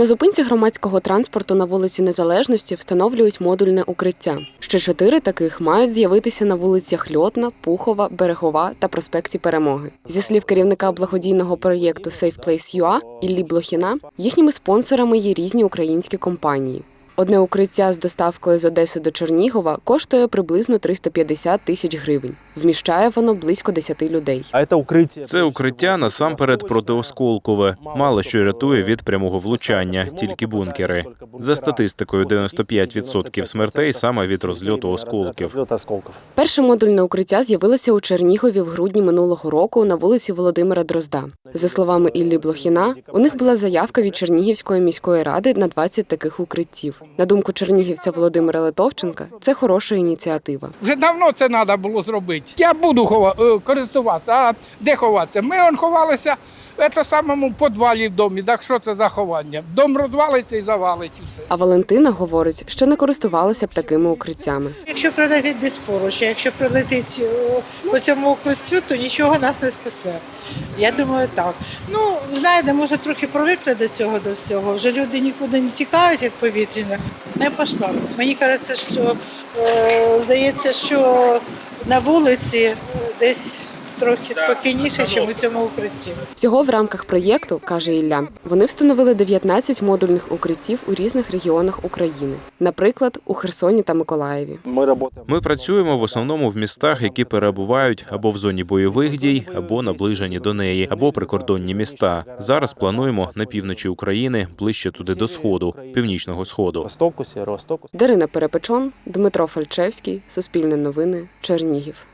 На зупинці громадського транспорту на вулиці Незалежності встановлюють модульне укриття. Ще чотири таких мають з'явитися на вулицях Льотна, Пухова, Берегова та проспекті Перемоги. Зі слів керівника благодійного проєкту Safe Place UA Іллі Блохіна, їхніми спонсорами є різні українські компанії. Одне укриття з доставкою з Одеси до Чернігова коштує приблизно 350 тисяч гривень. Вміщає воно близько 10 людей. А це укриття. Це укриття насамперед протиосколкове. Мало що рятує від прямого влучання, тільки бункери. За статистикою, 95% смертей саме від розльоту осколків. Перше модульне укриття з'явилося у Чернігові в грудні минулого року на вулиці Володимира Дрозда. За словами Іллі Блохіна, у них була заявка від Чернігівської міської ради на 20 таких укриттів. На думку чернігівця Володимира Литовченка, це хороша ініціатива. Вже давно це треба було зробити. Я буду е, користуватися, а де ховатися? Ми он ховалися в самому подвалі в домі. Так що це за ховання? Дом розвалиться і завалить усе. А Валентина говорить, що не користувалася б такими укриттями. Якщо прилетить десь поруч, якщо прилетить по цьому окруцю, то нічого нас не спасе. Я думаю, так. Ну, знаєте, може, трохи привикли до цього до всього. Вже люди нікуди не тікають, як повітряно. Не пішла. Мені кажеться, що е, здається, що на вулиці е, десь трохи спокійніше, ніж у цьому укритті. Всього в рамках проєкту, каже Ілля, вони встановили 19 модульних укриттів у різних регіонах України, наприклад, у Херсоні та Миколаєві. Ми працюємо. Ми працюємо в основному в містах, які перебувають або в зоні бойових дій, або наближені до неї, або прикордонні міста. Зараз плануємо на півночі України, ближче туди до сходу, північного сходу. Дарина Перепечон, Дмитро Фальчевський, Суспільне новини, Чернігів.